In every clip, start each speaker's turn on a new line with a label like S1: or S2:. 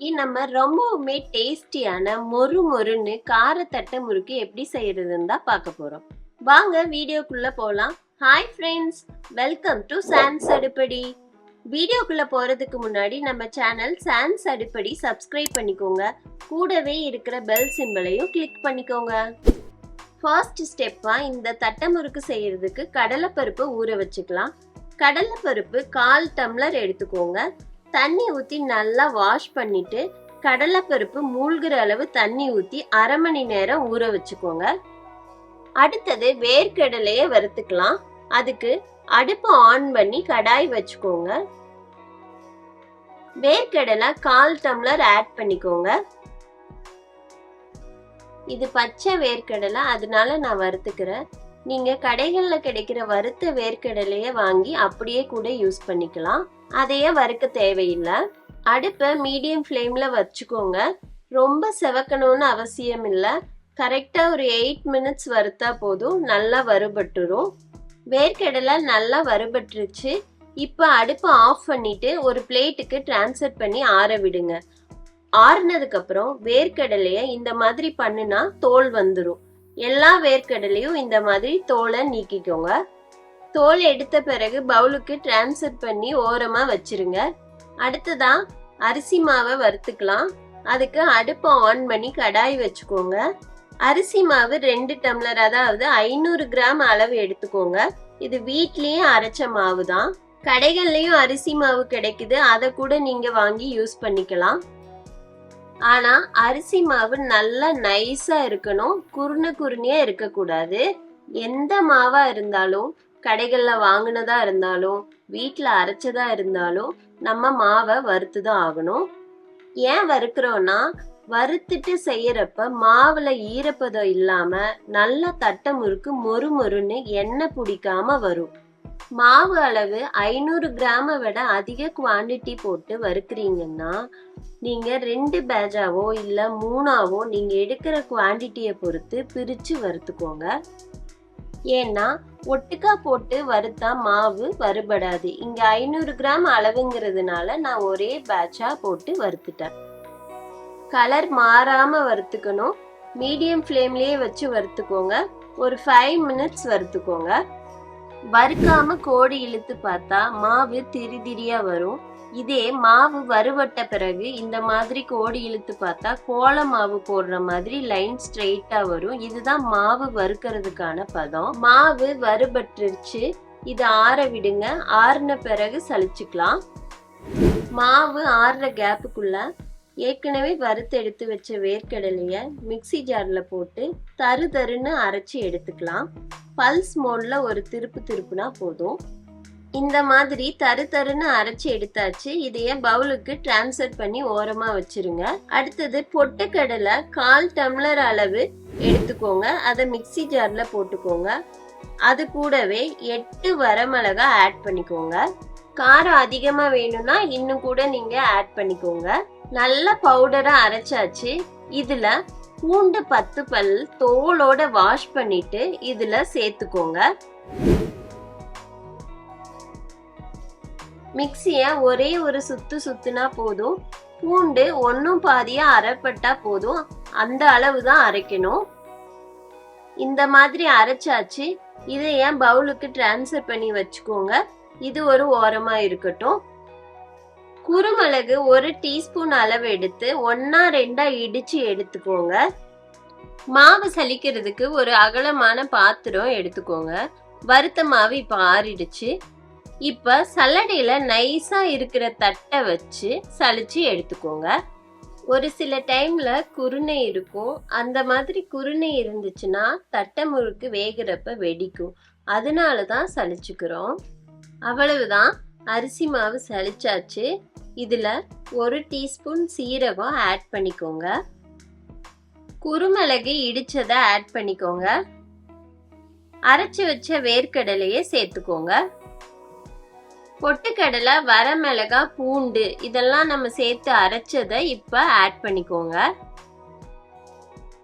S1: நம்ம ரொம்பவுமே டேஸ்டியான மொறு மொறுன்னு காரத்தட்டை முறுக்கு எப்படி செய்யறதுன்னு தான் பார்க்க போறோம். வாங்க வீடியோக்குள்ள போகலாம் hi friends welcome to chance அடுப்படி வீடியோக்குள்ள போறதுக்கு முன்னாடி நம்ம சேனல் சான்ஸ் அடுப்படி சப்ஸ்கிரைப் பண்ணிக்கோங்க. கூடவே இருக்கிற பெல் சிம்பிளையும் கிளிக் பண்ணிக்கோங்க. ஃபர்ஸ்ட் ஸ்டெப்பாக இந்த தட்டை முறுக்கு செய்யறதுக்கு கடலைப்பருப்பு ஊற வச்சுக்கலாம். கடலைப்பருப்பு கால் டம்ளர் எடுத்துக்கோங்க. தண்ணி ஊற்றி நல்லா வாஷ் பண்ணிட்டு கடலைப்பருப்பு மூழ்கிற அளவு தண்ணி ஊற்றி அரை மணி நேரம் ஊற வச்சுக்கோங்க. அடுத்தது வேர்க்கடலையை வறுத்துக்கலாம். அதுக்கு அடுப்பு ஆன் பண்ணி கடாய் வச்சுக்கோங்க. வேர்க்கடலை கால் டம்ளர் ஆட் பண்ணிக்கோங்க. இது பச்சை வேர்க்கடலை அதனால நான் வறுத்துக்கிறேன். நீங்க கடைகளில் கிடைக்கிற வறுத்த வேர்க்கடலையை வாங்கி அப்படியே கூட யூஸ் பண்ணிக்கலாம். அதையே வறுக்க தேவையில்லை. அடுப்பை மீடியம் ஃப்ளேமில் வச்சுக்கோங்க. ரொம்ப செவக்கணும்னு அவசியம் இல்லை. கரெக்டாக ஒரு எயிட் மினிட்ஸ் வறுத்தா போதும். நல்லா வறுபட்டுரும். வேர்க்கடலை நல்லா வறுபட்டுருச்சு. இப்போ அடுப்பை ஆஃப் பண்ணிட்டு ஒரு பிளேட்டுக்கு டிரான்ஸ்ஃபர் பண்ணி ஆற விடுங்க. ஆறுனதுக்கப்புறம் வேர்க்கடலையை இந்த மாதிரி பண்ணுனா தோல் வந்துடும் எல்லா வேர்க்கடலையும் இந்த மாதிரி தோலை நீக்கிக்கோங்க. தோல் எடுத்த பிறகு பவுலுக்கு டிரான்ஸ்ஃபர் பண்ணி ஓரமாக வச்சிருங்க. அடுத்ததான் அரிசி மாவை வறுத்துக்கலாம். அதுக்கு அடுப்பை ஆன் பண்ணி கடாய் வச்சுக்கோங்க. அரிசி மாவு ரெண்டு டம்ளர் அதாவது ஐநூறு கிராம் அளவு எடுத்துக்கோங்க. இது வீட்லேயே அரைச்ச மாவு தான் கடைகள்லேயும் அரிசி மாவு கிடைக்குது. அதை கூட நீங்கள் வாங்கி யூஸ் பண்ணிக்கலாம். ஆனால் அரிசி மாவு நல்லா நைஸாக இருக்கணும். குறுன குறுனியாக இருக்கக்கூடாது. எந்த மாவாக இருந்தாலும் கடைகளில் வாங்கினதா இருந்தாலும் வீட்டில் அரைச்சதா இருந்தாலும் நம்ம மாவை வறுத்து தான் ஆகணும். ஏன் வறுக்கிறோம்னா வறுத்துட்டு செய்யறப்ப மாவுல ஈரப்பதம் இல்லாம நல்ல தட்டை முறுக்கு மொறு மொறுன்னு எண்ணெய் பிடிக்காம வரும். மாவு அளவு ஐநூறு கிராமை விட அதிக குவாண்டிட்டி போட்டு வறுக்கிறீங்கன்னா நீங்க ரெண்டு பேஜாவோ இல்ல மூணாவோ நீங்க எடுக்கிற குவாண்டிட்டியை பொறுத்து பிரிச்சு வறுத்துக்கோங்க. ஏன்னா ஒட்டுக்கா போட்டு வறுத்தா மாவு வறுபடாது. இங்க ஐநூறு கிராம் அளவுங்கிறதுனால நான் ஒரே பேட்சா போட்டு வறுத்துட்டேன். கலர் மாறாம வறுத்துக்கணும். மீடியம் ஃப்ளேம்லேயே வச்சு வறுத்துக்கோங்க. ஒரு ஃபைவ் மினிட்ஸ் வறுத்துக்கோங்க. வறுக்காம கோடி இழுத்து பார்த்தா மாவு திரி திரியா வரும். இதே மாவு வறுவட்ட பிறகு இந்த மாதிரி கோடி இழுத்து பார்த்தா கோல மாவு போடுற மாதிரி லைன் ஸ்ட்ரெயிட்டா வரும். இதுதான் மாவு வறுக்கிறதுக்கான பதம். மாவு வறுபட்டுருச்சு. இது ஆற விடுங்க. ஆறின பிறகு சளிச்சுக்கலாம். மாவு ஆறுற கேப்புக்குள்ள ஏற்கனவே வறுத்து எடுத்து வச்ச வேர்க்கடலைய மிக்ஸி ஜாரில் போட்டு தரு தருன்னு அரைச்சி எடுத்துக்கலாம். பல்ஸ் மோட்ல ஒரு திருப்பு திருப்புனா போதும். இந்த மாதிரி தரு தருன்னு அரைச்சி எடுத்தாச்சு. இதைய பவுலுக்கு டிரான்ஸ்ஃபர் பண்ணி ஓரமா வச்சிருங்க. அடுத்தது பொட்டுக்கடலை கால் டம்ளர் அளவு எடுத்துக்கோங்க. அதை மிக்ஸி ஜார்ல போட்டுக்கோங்க. அது கூடவே எட்டு வரமிளகா ஆட் பண்ணிக்கோங்க. காரம் அதிகமா வேணும்னா இன்னும் கூட நீங்க ஆட் பண்ணிக்கோங்க. நல்ல பவுடரா அரைச்சாச்சு. இதுல பூண்டு பத்து பல் தோலோட வாஷ் பண்ணிட்டு இதுல சேர்த்துக்கோங்க. மிக்சியை ஒரே ஒரு சுத்து சுத்துனா போதும். பூண்டு ஒன்றும் பாதியாக அரைப்பட்டா போதும். அந்த அளவு தான் அரைக்கணும். இந்த மாதிரி அரைச்சாச்சு. இதை ஏன் பவுலுக்கு டிரான்ஸ்ஃபர் பண்ணி வச்சுக்கோங்க. இது ஒரு ஓரமாக இருக்கட்டும். குருமிளகு ஒரு டீஸ்பூன் அளவு எடுத்து ஒன்னா ரெண்டா இடிச்சு எடுத்துக்கோங்க. மாவு சலிக்கிறதுக்கு ஒரு அகலமான பாத்திரம் எடுத்துக்கோங்க. வறுத்த மாவு இப்போ ஆறிடுச்சு. இப்ப சல்லடையில நைஸா இருக்கிற தட்டை வச்சு சலிச்சு எடுத்துக்கோங்க. ஒரு சில டைம்ல குருணை இருக்கும். அந்த மாதிரி குருணை இருந்துச்சுன்னா தட்டை முறுக்கு வேகிறப்ப வெடிக்கும். அதனால தான் சலிச்சுக்கிறோம் அவ்வளவுதான். அரிசி மாவு சலிச்சாச்சு இதில் ஒரு டீஸ்பூன் சீரகம் ஆட் பண்ணிக்கோங்க. குருமிளகு இடிச்சதை ஆட் பண்ணிக்கோங்க. அரைச்சி வச்ச வேர்க்கடலையை சேர்த்துக்கோங்க. பொட்டுக்கடலை வரமிளகா பூண்டு இதெல்லாம் நம்ம சேர்த்து அரைச்சதை இப்போ ஆட் பண்ணிக்கோங்க.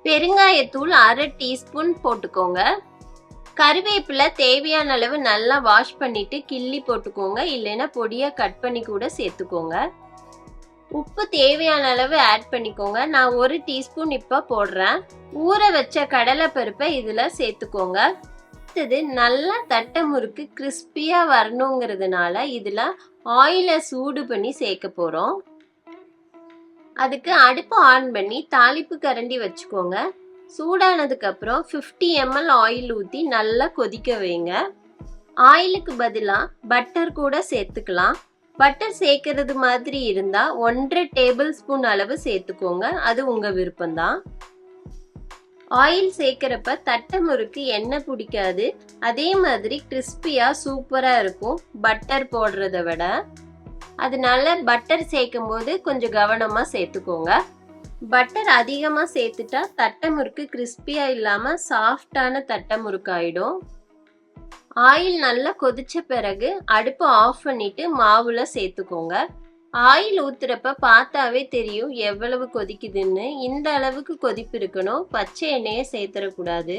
S1: பெருங்காயத்தூள் அரை டீஸ்பூன் போட்டுக்கோங்க. கருவேப்பிலை தேவையான அளவு நல்லா வாஷ் பண்ணிட்டு கிள்ளி போட்டுக்கோங்க. இல்லைன்னா பொடியை கட் பண்ணி கூட சேர்த்துக்கோங்க. உப்பு தேவையான அளவு ஆட் பண்ணிக்கோங்க. நான் ஒரு டீஸ்பூன் இப்போ போடுறேன். ஊற வச்ச கடலைப்பருப்பை இதில் சேர்த்துக்கோங்க. அடுத்தது நல்லா தட்டை முறுக்கு கிறிஸ்பியாக வரணுங்கிறதுனால இதில் ஆயிலை சூடு பண்ணி சேர்க்க போகிறோம் அதுக்கு அடுப்பு ஆன் பண்ணி தாளிப்பு கரண்டி வச்சுக்கோங்க. சூடானதுக்கப்புறம் ஃபிஃப்டி எம்எல் ஆயில் ஊற்றி நல்லா கொதிக்க வைங்க. ஆயிலுக்கு பதிலாக பட்டர் கூட சேர்த்துக்கலாம். பட்டர் சேர்க்கறது மாதிரி இருந்தால் ஒன்றரை டேபிள் ஸ்பூன் அளவு சேர்த்துக்கோங்க. அது உங்கள் விருப்பம்தான். ஆயில் சேர்க்குறப்ப தட்டை முறுக்கு எண்ணெய் பிடிக்காது. அதே மாதிரி கிறிஸ்பியாக சூப்பராக இருக்கும். பட்டர் போடுறத விட. அதனால பட்டர் சேர்க்கும் போது கொஞ்சம் கவனமாக சேர்த்துக்கோங்க. பட்டர் அதிகமாக சேர்த்துட்டா தட்டை முறுக்கு கிறிஸ்பியாக இல்லாமல் சாஃப்டான தட்டை முறுக்கு ஆயிடும் ஆயில் நல்லா கொதிச்ச பிறகு அடுப்பை ஆஃப் பண்ணிட்டு மாவுல சேர்த்துக்கோங்க. ஆயில் ஊத்துறப்ப பார்த்தாவே தெரியும் எவ்வளவு கொதிக்குதுன்னு. இந்த அளவுக்கு கொதிப்பு இருக்கணும் பச்சை எண்ணெயை சேர்த்துடக்கூடாது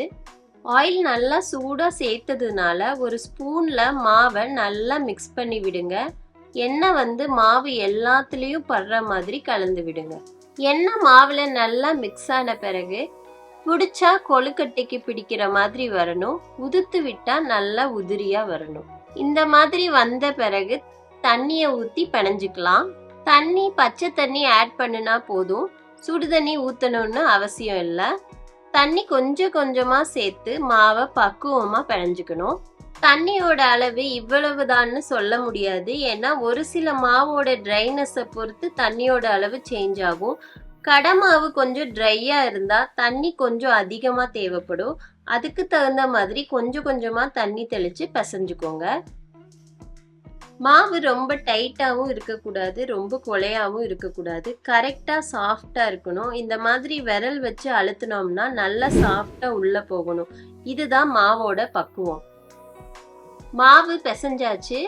S1: ஆயில் நல்லா சூடாக சேர்த்ததுனால ஒரு ஸ்பூனில் மாவை நல்லா மிக்ஸ் பண்ணி விடுங்க. எண்ணெய் வந்து மாவு எல்லாத்துலேயும் படுற மாதிரி கலந்து விடுங்க. எண்ணெய் மாவில் நல்லா மிக்ஸ் ஆன பிறகு பிடிச்சா கொழுக்கட்டைக்கு பிடிக்கிற மாதிரி வரணும். உதுத்து விட்டா நல்லா உதிரியா வரணும். இந்த மாதிரி வந்த பிறகு தண்ணியை ஊற்றி பிணைஞ்சுக்கலாம். தண்ணி பச்சை தண்ணி ஆட் பண்ணுனா போதும். சுடு தண்ணி ஊற்றணும்னு அவசியம் இல்லை. தண்ணி கொஞ்சம் கொஞ்சமாக சேர்த்து மாவை பக்குவமாக பிணைஞ்சுக்கணும். தண்ணியோட அளவு இவ்வளவுதான்னு சொல்ல முடியாது. ஏன்னா ஒரு சில மாவோட ட்ரைனஸை பொறுத்து தண்ணியோட அளவு சேஞ்ச் ஆகும். கடை மாவு கொஞ்சம் ட்ரையாக இருந்தால் தண்ணி கொஞ்சம் அதிகமாக தேவைப்படும். அதுக்கு தகுந்த மாதிரி கொஞ்சம் கொஞ்சமாக தண்ணி தெளித்து பிசைஞ்சுக்கோங்க. மாவு ரொம்ப டைட்டாகவும் இருக்கக்கூடாது ரொம்ப கொலையாகவும் இருக்கக்கூடாது. கரெக்டாக சாஃப்டாக இருக்கணும். இந்த மாதிரி விரல் வச்சு அழுத்தினோம்னா நல்லா சாஃப்டாக உள்ளே போகணும். இதுதான் மாவோட பக்குவம். மாவு பிசைஞ்சாச்சு.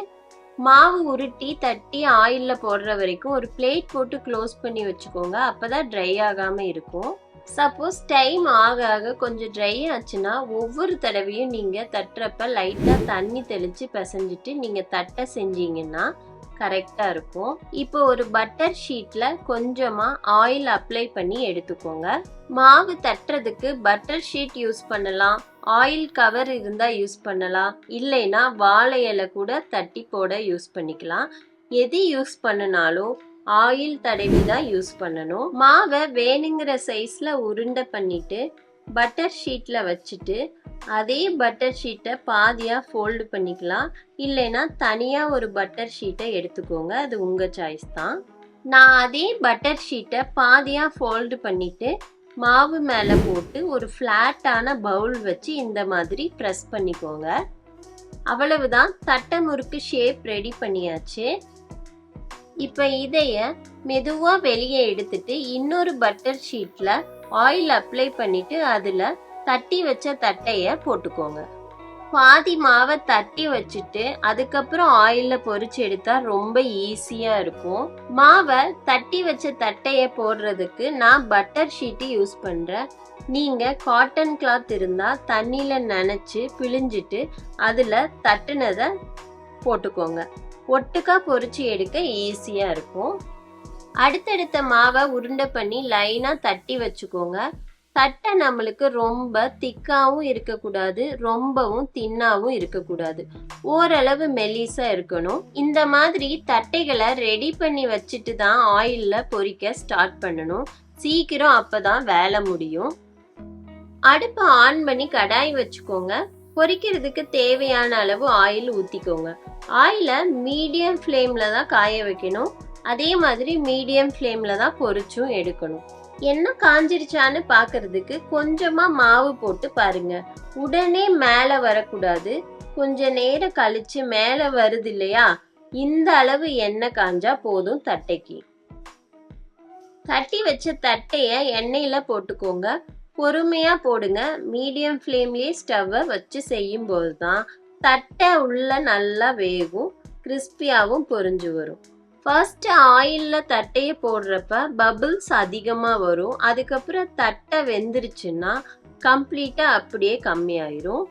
S1: மாவு உருட்டி தட்டி ஆயிலில் போடுற வரைக்கும் ஒரு பிளேட் போட்டு க்ளோஸ் பண்ணி வச்சுக்கோங்க. அப்போ தான் ட்ரை ஆகாமல் இருக்கும். சப்போஸ் டைம் ஆக ஆக கொஞ்சம் ட்ரை ஆச்சுன்னா ஒவ்வொரு தடவையும் நீங்கள் தட்டுறப்ப லைட்டாக தண்ணி தெளித்து பிசைஞ்சிட்டு நீங்கள் தட்டை செஞ்சீங்கன்னா கரெக்டாக இருக்கும். இப்போ ஒரு பட்டர் ஷீட்டில் கொஞ்சமாக ஆயில் அப்ளை பண்ணி எடுத்துக்கோங்க. மாவு தட்டுறதுக்கு பட்டர் ஷீட் யூஸ் பண்ணலாம். ஆயில் கவர் இருந்தால் யூஸ் பண்ணலாம். இல்லைன்னா வாழை இலை கூட தட்டி போட யூஸ் பண்ணிக்கலாம். எது யூஸ் பண்ணினாலும் ஆயில் தடவி தான் யூஸ் பண்ணணும். மாவை வேணுங்கிற சைஸில் உருண்டை பண்ணிட்டு பட்டர் ஷீட்டில் வச்சுட்டு அதே பட்டர் ஷீட்டை பாதியாக ஃபோல்டு பண்ணிக்கலாம். இல்லைன்னா தனியாக ஒரு பட்டர் ஷீட்டை எடுத்துக்கோங்க. அது உங்கள் சாய்ஸ் தான். நான் அதே பட்டர் ஷீட்டை பாதியாக ஃபோல்டு பண்ணிவிட்டு மாவு மேலே போட்டு ஒரு ஃப்ளாட்டான பவுல் வச்சு இந்த மாதிரி ப்ரெஸ் பண்ணிக்கோங்க. அவ்வளவுதான். தட்டை முறுக்கு ஷேப் ரெடி பண்ணியாச்சு. இப்போ இதைய மெதுவாக வெளியே எடுத்துட்டு இன்னொரு பட்டர் ஷீட்டில் ஆயில் அப்ளை பண்ணிட்டு அதில் தட்டி வச்ச தட்டையை போட்டுக்கோங்க. பாதி மாவை தட்டி வச்சுட்டு அதுக்கப்புறம் ஆயிலில் பொறிச்சு எடுத்தா ரொம்ப ஈஸியாக இருக்கும். மாவை தட்டி வச்ச தட்டையை போடுறதுக்கு நான் பட்டர் ஷீட்டு யூஸ் பண்ணுறேன் நீங்கள் காட்டன் கிளாத் இருந்தால் தண்ணியில் நனைச்சு பிழிஞ்சிட்டு அதில் தட்டுனதை போட்டுக்கோங்க. ஒட்டுக்கா பொறிச்சு எடுக்க ஈஸியாக இருக்கும். அடுத்தடுத்த மாவை உருண்டை பண்ணி லைனாக தட்டி வச்சுக்கோங்க. தட்டை நம்மளுக்கு ரொம்ப திக்காகவும் இருக்கக்கூடாது ரொம்பவும் தின்னாவும் இருக்கக்கூடாது. ஓரளவு மெலிசா இருக்கணும். இந்த மாதிரி தட்டைகளை ரெடி பண்ணி வச்சுட்டு தான் ஆயிலில் பொரிக்க ஸ்டார்ட் பண்ணணும். சீக்கிரம் அப்போ தான் வேலை முடியும். அடுப்பை ஆன் பண்ணி கடாய் வச்சுக்கோங்க. பொரிக்கிறதுக்கு தேவையான அளவு ஆயில் ஊற்றிக்கோங்க ஆயிலை மீடியம் ஃப்ளேமில் தான் காய வைக்கணும். அதே மாதிரி மீடியம் ஃப்ளேமில் தான் பொரிச்சும் எடுக்கணும். எண்ணெய் காஞ்சிருச்சான்னு பார்க்கறதுக்கு கொஞ்சமாக மாவு போட்டு பாருங்க. உடனே மேலே வரக்கூடாது. கொஞ்ச நேரம் கழிச்சு மேலே வருது இல்லையா? இந்த அளவு எண்ணெய் காஞ்சா போதும் தட்டைக்கு. தட்டி வச்ச தட்டைய எண்ணெயில போட்டுக்கோங்க. பொறுமையாக போடுங்க. மீடியம் ஃப்ளேம்லேயே ஸ்டவ்வை வச்சு செய்யும் போது தான் தட்டை உள்ளே நல்லா வேகும். கிறிஸ்பியாகவும் பொரிஞ்சு வரும். ஃபர்ஸ்ட் ஆயிலில் தட்டையை போடுறப்ப பபிள்ஸ் அதிகமாக வரும். அதுக்கப்புறம் தட்டை வெந்துருச்சுன்னா கம்ப்ளீட்டாக அப்படியே கம்மியாயிரும்.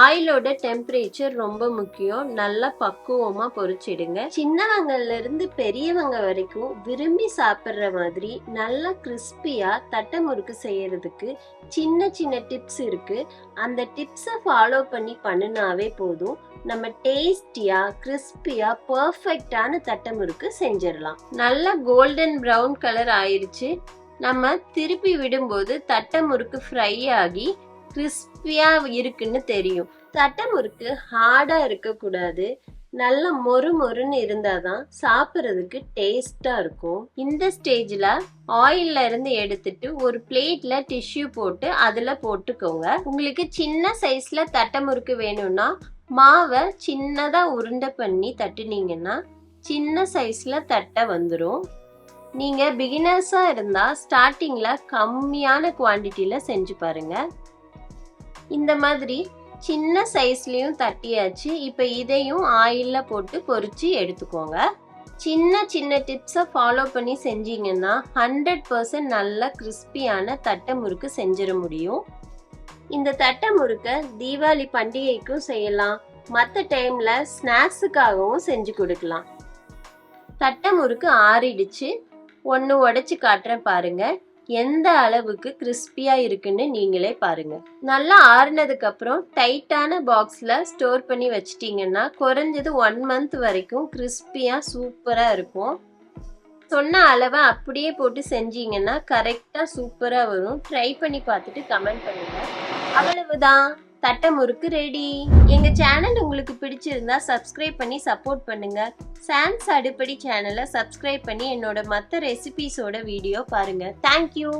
S1: ஆயிலோட டெம்பரேச்சர் ரொம்ப முக்கியம். நல்லா பக்குவமா பொறிச்சிடுங்க சின்னவங்கள்ல இருந்து பெரியவங்க வரைக்கும் விரும்பி சாப்பிடுற மாதிரி நல்லா கிறிஸ்பியா தட்டை முறுக்கு செய்யறதுக்கு சின்ன சின்ன டிப்ஸ் இருக்கு. அந்த டிப்ஸை ஃபாலோ பண்ணி பண்ணுனாவே போதும். நம்ம டேஸ்டியா கிறிஸ்பியா பர்ஃபெக்டான தட்டை முறுக்கு செஞ்சிடலாம். நல்லா கோல்டன் ப்ரௌன் கலர் ஆயிடுச்சு நம்ம திருப்பி விடும்போது தட்டை முறுக்கு ஃப்ரை ஆகி கிறிஸ்பியா இருக்குன்னு தெரியும். தட்டை முறுக்கு ஹார்டா இருக்கக்கூடாது. நல்ல மொறு மொறுன்னு இருந்தாதான் சாப்பிட்றதுக்கு டேஸ்டா இருக்கும். இந்த ஸ்டேஜ்ல ஆயில்ல இருந்து எடுத்துட்டு ஒரு பிளேட்ல டிஷ்யூ போட்டு அதுல போட்டுக்கோங்க. உங்களுக்கு சின்ன சைஸ்ல தட்டை முறுக்கு வேணும்னா மாவை சின்னதா உருண்டை பண்ணி தட்டுனீங்கன்னா சின்ன சைஸ்ல தட்டை வந்துடும் நீங்க பிகினர்ஸா இருந்தா ஸ்டார்டிங்ல கம்மியான குவான்டிட்டியில் செஞ்சு பாருங்க. இந்த மாதிரி சின்ன சைஸ்லேயும் தட்டியாச்சு. இப்போ இதையும் ஆயிலில் போட்டு பொறிச்சு எடுத்துக்கோங்க. சின்ன சின்ன டிப்ஸை ஃபாலோ பண்ணி செஞ்சீங்கன்னா ஹண்ட்ரட் பர்சன்ட் நல்ல கிறிஸ்பியான தட்டை முறுக்கு செஞ்சிட முடியும். இந்த தட்டை முறுக்கை தீபாவளி பண்டிகைக்கும் செய்யலாம். மற்ற டைமில் ஸ்நாக்ஸுக்காகவும் செஞ்சு கொடுக்கலாம். தட்டை முறுக்கு ஆறிடுச்சு. ஒன்று உடச்சி காட்டுறேன் பாருங்கள் எந்த அளவுக்கு கிறிஸ்பியா இருக்குன்னு நீங்களே பாருங்க. நல்லா ஆறுனதுக்கப்புறம் டைட்டான பாக்ஸ்ல ஸ்டோர் பண்ணி வச்சிட்டீங்கன்னா குறைஞ்சது ஒன் மந்த் வரைக்கும் கிறிஸ்பியா சூப்பரா இருக்கும். சொன்ன அளவை அப்படியே போட்டு செஞ்சீங்கன்னா கரெக்டா சூப்பரா வரும். ட்ரை பண்ணி பார்த்துட்டு கமெண்ட் பண்ணுங்க. அவ்வளவுதான். தட்டை முறுக்கு ரெடி எங்க சேனல் உங்களுக்கு பிடிச்சிருந்தா சப்ஸ்கிரைப் பண்ணி சப்போர்ட் பண்ணுங்க. சான்ஸ் அடுப்படி சேனலை சப்ஸ்கிரைப் பண்ணி என்னோட மற்ற ரெசிபிஸோட வீடியோ பாருங்க. தேங்க்யூ